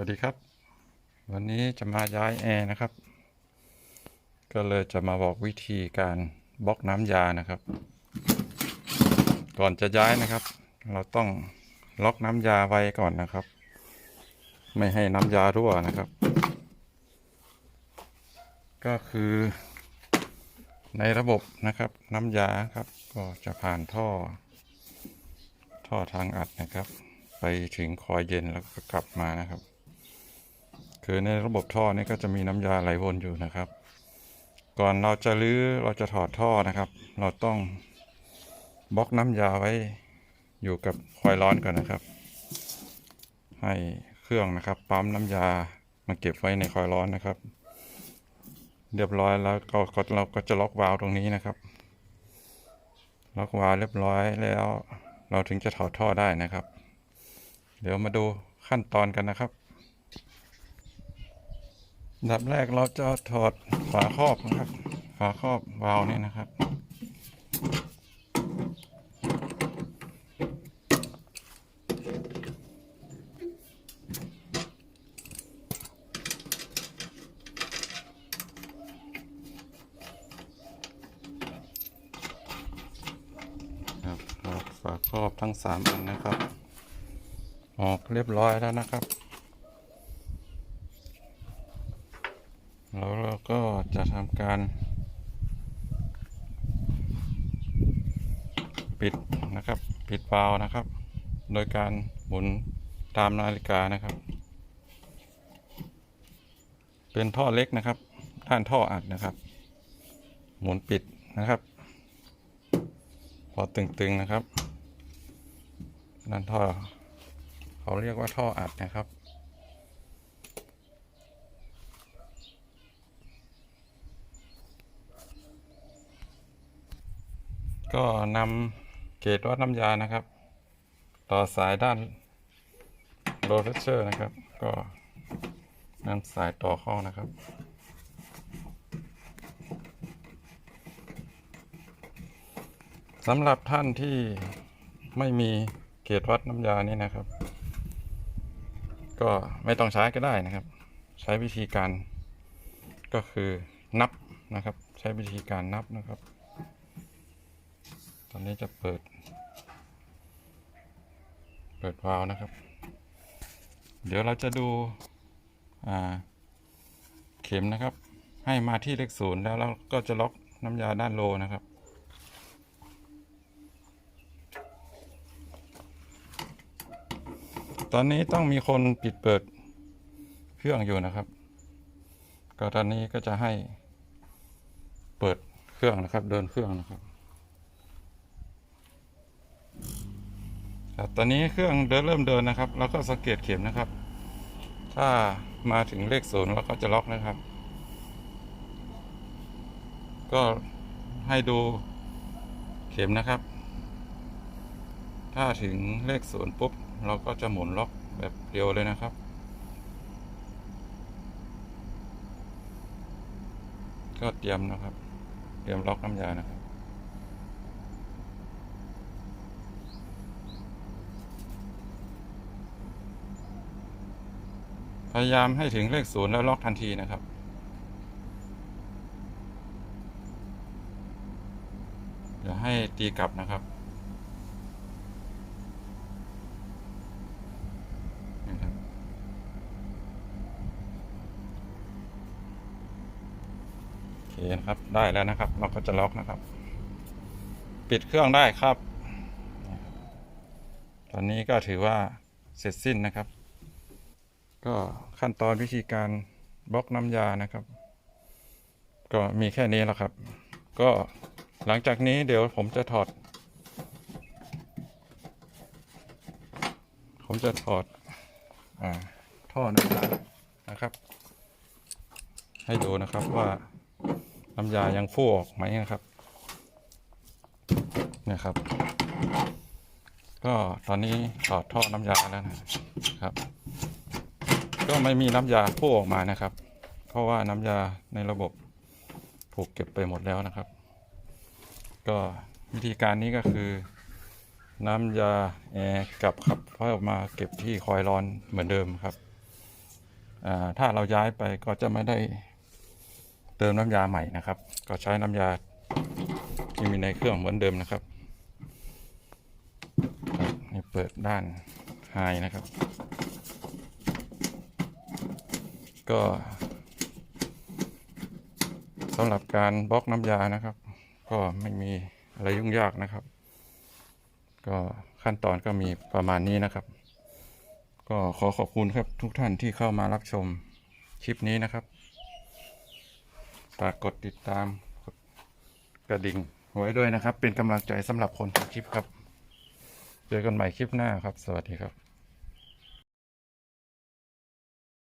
วัสดีครับ วันนี้จะมาย้ายแอร์นะครับ ก็เลยจะมาบอกวิธีการบล็อกน้ำยานะครับ ก่อนจะย้ายนะครับ เราต้องล็อกน้ำยาไว้ก่อนนะครับ ไม่ให้น้ำยารั่วนะครับ ก็คือในระบบนะครับน้ำยาครับ ก็จะผ่านท่อ ท่อทางอัดนะครับ ไปถึงคอยเย็นแล้วก็กลับมานะครับ คือในระบบท่อนี้ก็จะมีน้ำยาไหลวนอยู่นะครับ ก่อนเราจะรื้อเราจะถอดท่อนะครับ เราต้องบล็อกน้ำยาไว้อยู่กับคอยร้อนก่อนนะครับ ให้เครื่องนะครับ ปั๊มน้ำยามาเก็บไว้ในคอยร้อนนะครับ เรียบร้อยแล้วก็ก็เราก็จะล็อกวาล์วตรงนี้นะครับ ล็อกวาล์วเรียบร้อยแล้ว เราถึงจะถอดท่อได้นะครับ เดี๋ยวมาดูขั้นตอนกันนะครับ ดับแรกเราจะถอดฝาครอบนะครับ ฝาครอบวาล์วนี่นะครับ ครับถอดฝาครอบทั้งสามอันนะครับ ออกเรียบร้อยแล้วนะครับ แล้วเราก็จะทำการ ปิดนะครับ ปิดวาล์วนะครับ โดยการหมุนตามนาฬิกานะครับ เป็นท่อเล็กนะครับท่านท่ออัดนะครับ หมุนปิดนะครับ พอตึงๆนะครับนั่นท่อ เขาเรียกว่าท่ออัดนะครับ ก็นำเกจวัดน้ำยานะครับ ต่อสายด้านโรเลเชอร์นะครับ ก็นำสายต่อเข้านะครับสำหรับท่านที่ไม่มีเกจวัดน้ำยานี่นะครับ ก็ไม่ต้องใช้ก็ได้นะครับ ใช้วิธีการก็คือนับนะครับ ใช้วิธีการนับนะครับ อนนี้จะเปิด เปิดวาล์วนะครับ เดี๋ยวเราจะดูเข็มนะครับ ให้มาที่เลขศูนย์แล้วเราก็จะล็อกน้ำยาด้านโลนะครับตอนนี้ต้องมีคนปิดเปิดเครื่องอยู่นะครับ ก็ตอนนี้ก็จะให้เปิดเครื่องนะครับ เดินเครื่องนะครับ ครับตอนนี้เครื่องเดินเริ่มเดินนะครับ แล้วก็สังเกตเข็มนะครับ ถ้ามาถึงเลขศูนย์เราก็จะล็อกนะครับ ก็ให้ดูเข็มนะครับ ถ้าถึงเลขศูนย์ปุ๊บ เราก็จะหมุนล็อกแบบเดียวเลยนะครับ ก็เตรียมนะครับ เตรียมล็อกน้ำยานะครับ พยายามให้ถึงเลขศูนย์แล้วล็อกทันทีนะครับ อย่าให้ตีกลับนะครับโอเคนะครับ ได้แล้วนะครับ เราก็จะล็อกนะครับ ปิดเครื่องได้ครับ ตอนนี้ก็ถือว่าเสร็จสิ้นนะครับ ก็ขั้นตอนวิธีการบล็อกน้ำยานะครับ ก็มีแค่นี้แล้วครับ ก็หลังจากนี้เดี๋ยวผมจะถอด ผมจะถอดอท่อน้ำยานะครับ ให้ดูนะครับว่าน้ำยายังฟู่ออกไหมนะครับเนี่ยครับ ก็ตอนนี้ถอดท่อน้ำยาแล้วนะครับ ก็ไม่มีน้ำยาฟู่ออกมานะครับ เพราะว่าน้ำยาในระบบถูกเก็บไปหมดแล้วนะครับ ก็วิธีการนี้ก็คือ น้ำยาแอร์กลับครับเพราะอมาเก็บที่คอยร้อนเหมือนเดิมครับถ้าเราย้ายไปก็จะไม่ได้เติมน้ำยาใหม่นะครับ ก็ใช้น้ำยาที่มีในเครื่องเหมือนเดิมนะครับครับนี่เปิดด้านไฮนะครับ ก็สำหรับการบล็อกน้ำยานะครับ ก็ไม่มีอะไรยุ่งยากนะครับ ก็ขั้นตอนก็มีประมาณนี้นะครับ ก็ขอขอบคุณครับทุกท่านที่เข้ามารับชมคลิปนี้นะครับฝากกดติดตามกดกระดิ่งไว้ด้วยนะครับ เป็นกำลังใจสำหรับคนทำคลิปครับ เจอกันใหม่คลิปหน้าครับ สวัสดีครับ